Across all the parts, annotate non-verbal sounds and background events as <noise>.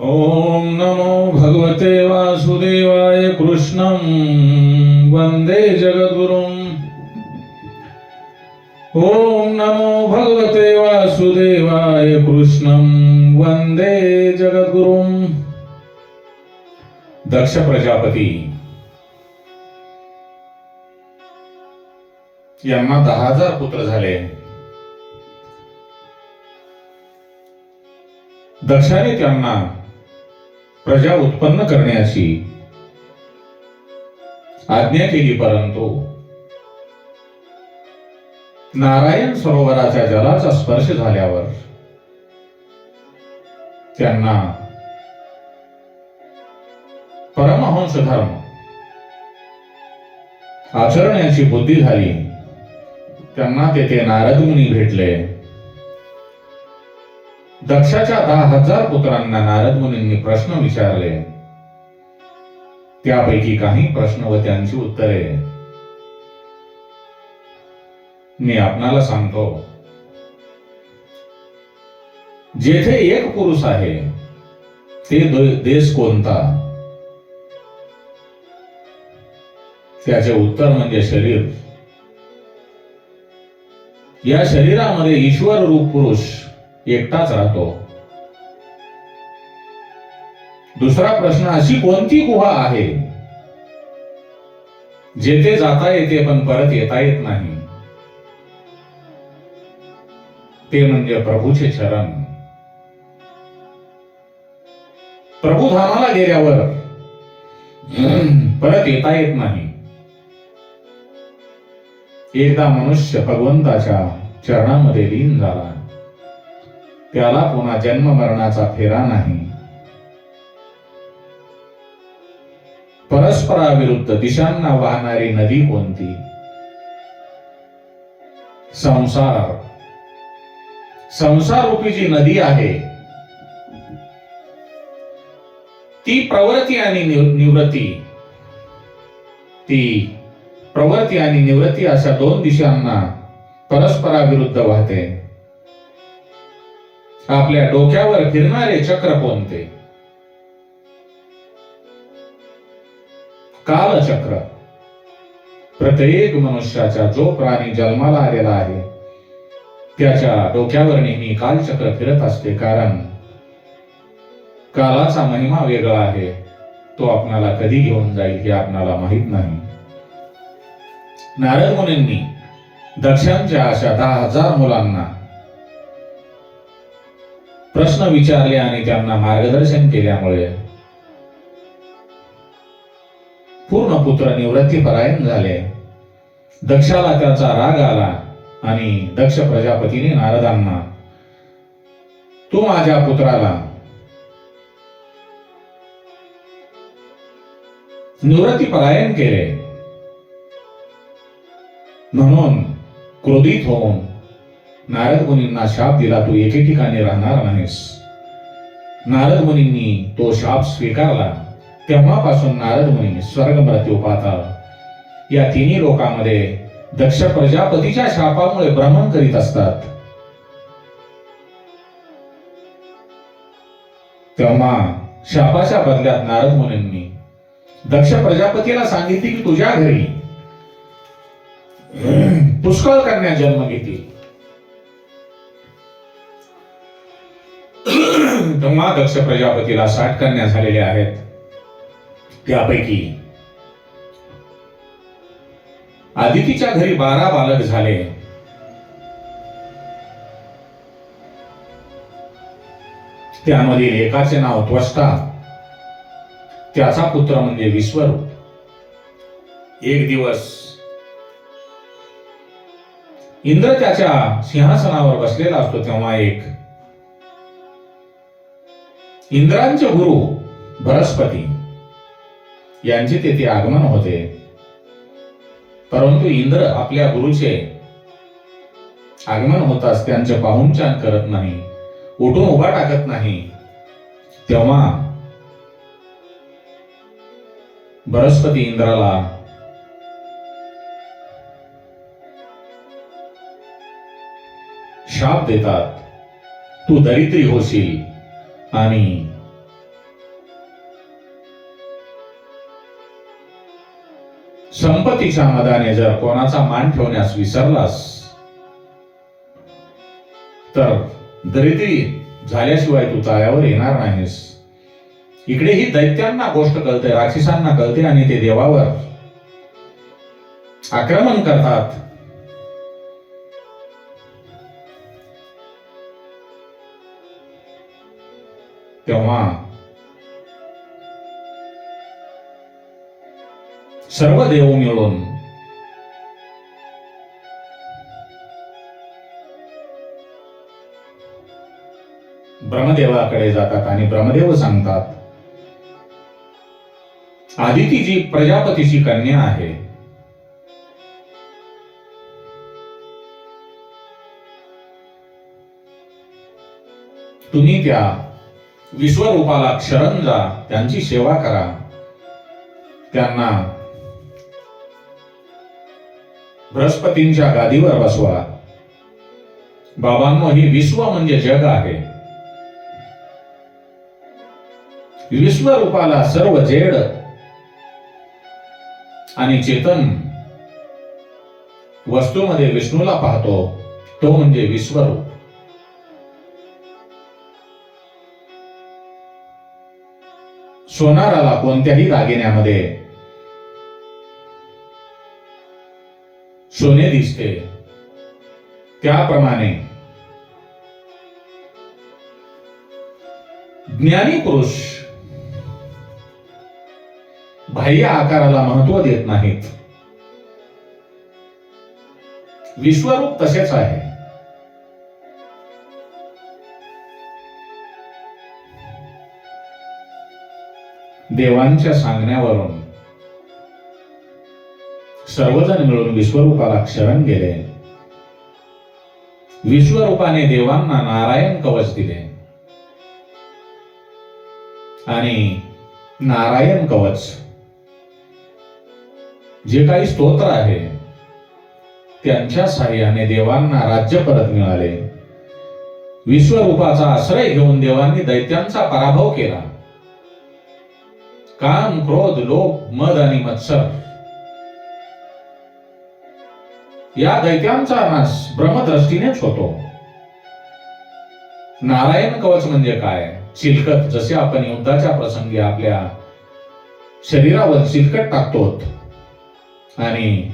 ॐ नमो भगवते वासुदेवाय कृष्णं वन्दे जगद्गुरुम्। ॐ नमो भगवते वासुदेवाय कृष्णं वन्दे जगद्गुरुम्। दक्ष प्रजापती यांना दहा हजार पुत्र झाले. दक्षाने त्यांना प्रजा उत्पन्न करण्याची आज्ञा केली परंतु नारायण सरोवराच्या जलाचा स्पर्श झाल्यावर त्यांना परमहंस धर्म आचरण्याची बुद्धी झाली. त्यांना तेथे नारद मुनी भेटले. दक्षाच्या दहा हजार पुत्रांना नारद मुनींनी प्रश्न विचारले. त्यापैकी काही प्रश्न व त्यांची उत्तरे. मी आपणाला सांगतो. जेथे एक पुरुष आहे ते देश कोणता? त्याचे उत्तर म्हणजे शरीर. या शरीरामध्ये ईश्वर रूप पुरुष एकटाच राहतो. दुसरा प्रश्न अशी कोणती गुहा आहे? जेथे जाता येते पण परत येता येत नाही. ते म्हणजे प्रभूचे चरण. प्रभुधामाला गेल्यावर परत येता येत नाही. एकदा मनुष्य भगवंताच्या चरणामध्ये लीन झाला. त्याला पुन्हा जन्म मरणाचा फेरा नाही. परस्पराविरुद्ध दिशांना वाहणारी नदी कोणती? संसार. संसार रूपी जी नदी आहे ती प्रवृत्ती आणि निव- निवृत्ती ती प्रवृत्ती आणि निवृत्ती अशा दोन दिशांना परस्पराविरुद्ध वाहते. आपल्या डोक्यावर फिरणारे चक्र कोणते? कालचक्र. प्रत्येक मनुष्याच्या जो प्राणी जन्माला आलेला आहे त्याच्या डोक्यावर नेहमी कालचक्र फिरत असते कारण कालाचा महिमा वेगळा आहे. तो आपणाला कधी घेऊन जाईल हे आपणाला माहीत नाही. नारद मुनींनी दक्षांच्या अशा दहा हजार मुलांना प्रश्न विचारले आणि त्यांना मार्गदर्शन केल्यामुळे पूर्ण पुत्र निवृत्ती परायण झाले. दक्षाला त्याचा राग आला आणि दक्ष प्रजापतीने नारदांना तू माझ्या पुत्राला निवृत्ती परायण केले. म्हणून क्रोधित होऊन नारद मुनींना शाप दिला तू एके ठिकाणी राहणार नाहीस. नारद मुनींनी तो शाप स्वीकारला तेव्हापासून नारद मुनी स्वर्ग मृत्यू या तिन्ही लोकांमध्ये दक्ष प्रजापतीच्या शापामुळे भ्रमण करीत असतात. तेव्हा शापाच्या बदल्यात नारद मुनींनी दक्ष प्रजापतीला सांगितले की तुझ्या घरी पुष्कळ कन्या जन्म घेतील. तेव्हा दक्ष प्रजापतीला साठ कन्या झालेल्या आहेत. त्यापैकी आदितीच्या घरी बारा बालक झाले. त्यामधील एकाचे नाव त्वष्टा. त्याचा पुत्र म्हणजे विश्वरूप. एक दिवस इंद्र त्याच्या सिंहासनावर बसलेला असतो तेव्हा एक इंद्रांचे गुरु बृहस्पती. यांचे तेथे आगमन होते. परंतु इंद्र आपल्या गुरुचे आगमन होताच त्यांचे पाहुणचान करत नाही. उठून उभा टाकत नाही. तेव्हा बृहस्पती इंद्राला शाप देतात. तू दरिद्री होशील. आणि संपत्तीच्या मदाने जर कोणाचा मान ठेवण्यास विसरलास तर दरिद्री झाल्याशिवाय तू तळ्यावर येणार नाहीस. इकडे ही दैत्यांना गोष्ट कळते राक्षसांना कळते आणि ते देवावर आक्रमण करतात. तेव्हा सर्व देव मिळून ब्रह्मदेवाकडे जातात आणि ब्रह्मदेव सांगतात आदिती जी प्रजापतीची कन्या आहे. तुम्ही त्या विश्वरूपाला क्षरण जा त्यांची सेवा करा. त्यांना बृहस्पतींच्या गादीवर बसवा. बाबांनो ही विश्व म्हणजे जग आहे. विश्वरूपाला सर्व जेड आणि चेतन वस्तूमध्ये विष्णूला पाहतो तो म्हणजे विश्वरूप. सोनाराला कोणत्याही दागिन्यामध्ये. सोने दिसते. त्याप्रमाणे. ज्ञानी पुरुष बाह्य आकाराला महत्त्व देत नाहीत. विश्वरूप तसेच आहे. देवांच्या सांगण्यावरून. सर्वजण मिळून विश्वरूपाला क्षरण गेले. विश्वरूपाने देवांना नारायण कवच दिले. आणि नारायण कवच जे काही स्तोत्र आहे त्यांच्या साह्याने देवांना राज्य परत मिळाले. विश्वरूपाचा आश्रय घेऊन देवांनी दैत्यांचा पराभव केला. काम क्रोध लोभ मद आणि मत्सर. या दैत्यांचा नाश ब्रह्मदृष्टीनेच होतो. नारायण कवच म्हणजे काय? चिलकत जसे आपण युद्धाच्या प्रसंगी आपल्या शरीरावर चिलकत टाकतो आणि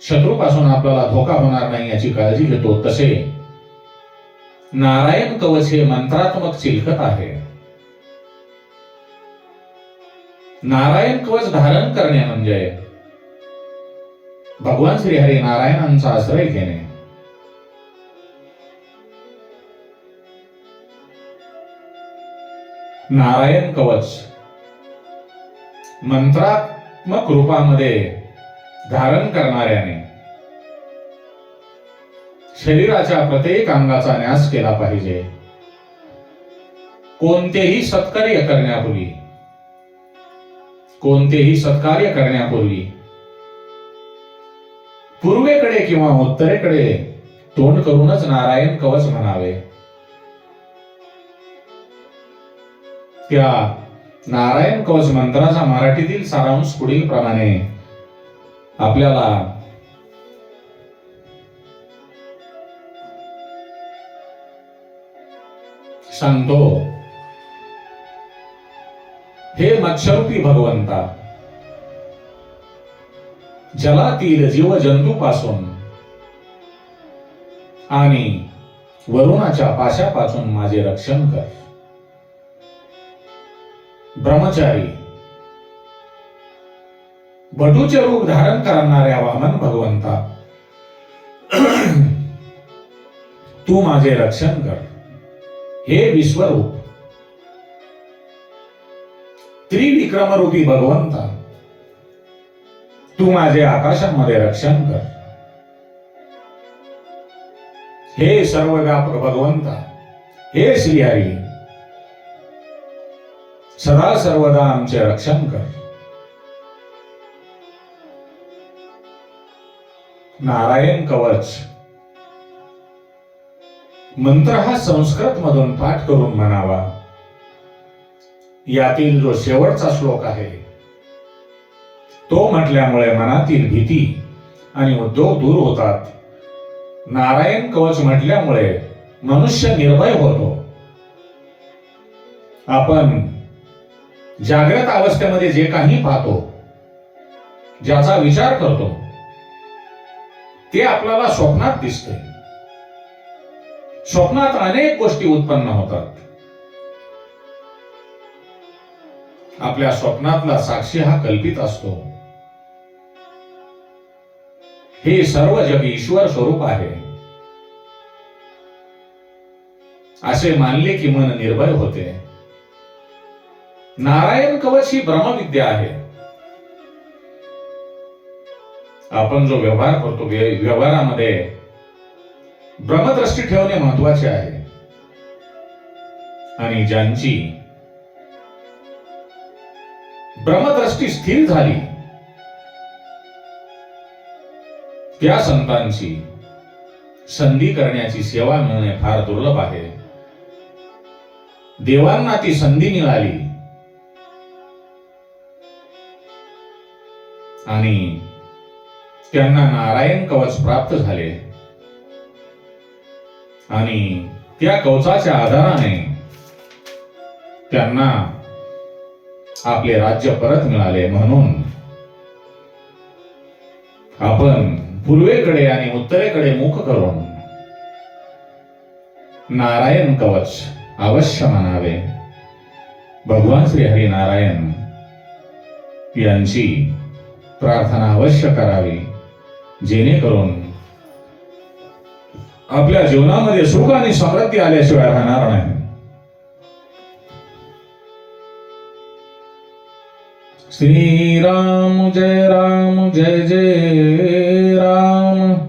शत्रूपासून आपल्याला धोका होणार नाही याची काळजी घेतो तसे नारायण कवच हे मंत्रात्मक चिलकत आहे. नारायण कवच धारण करणे म्हणजे. भगवान श्रीहरी नारायणांचा आश्रय घेणे. नारायण कवच. मंत्रात्मक रूपामध्ये धारण करणाऱ्याने. शरीराच्या प्रत्येक अंगाचा न्यास केला पाहिजे. कोणतेही सत्कार्य करण्यापूर्वी. कोणतेही सत्कार्य करण्यापूर्वी. पूर्वेकडे किंवा उत्तरेकडे तोंड करूनच नारायण कवच म्हणावे. त्या नारायण कवच मंत्राचा मराठीतील सारांश पुढील प्रमाणे आपल्याला सांगतो. हे मत्स्यरूपी भगवंता. जलातील जीव जंतूपासून आणि वरुणाच्या पाशापासून माझे रक्षण कर. ब्रह्मचारी बटूचे रूप धारण करणाऱ्या वामन भगवंता <clears throat> तू माझे रक्षण कर. हे विश्वरूप त्रिविक्रमरूपी भगवंता. तू माझे आकाशामध्ये रक्षण कर. हे सर्वव्यापक भगवंता हे श्रीहरी सदा सर्वदा आमचे रक्षण कर. नारायण कवच. मंत्र हा संस्कृत मधून पाठ करून म्हणावा. यातील जो शेवटचा श्लोक आहे तो म्हटल्यामुळे मनातील भीती आणि उद्योग दूर होतात. नारायण कवच म्हटल्यामुळे मनुष्य निर्भय होतो. आपण जागृत अवस्थेमध्ये जे काही पाहतो ज्याचा विचार करतो ते आपल्याला स्वप्नात दिसते. स्वप्नात अनेक गोष्टी उत्पन्न होतात. आपल्या स्वप्नातला साक्षी हा कल्पित असतो. हे सर्व जग ईश्वर स्वरूप आहे. असे मानले की मन निर्भय होते. नारायण कवच ही ब्रह्मविद्या आहे. आपण जो व्यवहार करतो व्यवहारामध्ये ब्रह्मदृष्टी ठेवणे महत्त्वाचे आहे. आणि ज्यांची ब्रह्मदृष्टी स्थिर झाली. त्या संतांची संधी करण्याची सेवा मिळणे फार दुर्लभ आहे. देवांना ती संधी मिळाली. आणि त्यांना नारायण कवच प्राप्त झाले. आणि त्या कवचाच्या आधाराने त्यांना आपले राज्य परत मिळाले म्हणून. आपण पूर्वेकडे आणि उत्तरेकडे मुख करून नारायण कवच अवश्य म्हणावे. भगवान श्री हरी नारायण यांची प्रार्थना अवश्य करावी जेणेकरून आपल्या जीवनामध्ये सुख आणि समृद्धी आल्याशिवाय राहणार नाही. श्रीराम जय राम जय जय राम।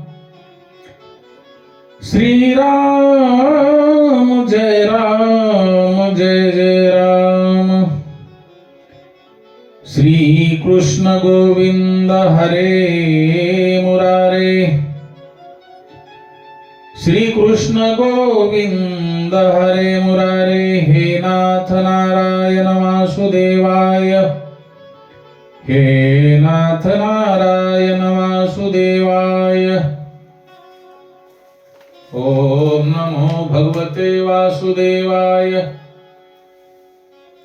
श्रीराम जय राम जय जय राम। श्री कृष्ण गोविंद हरे मुरारे। श्री कृष्ण गोविंद हरे मुरारे। हे नाथ नारायण वासुदेवाय। हे नाथ नारायण वासुदेवाय. ओम नमो भगवते वासुदेवाय.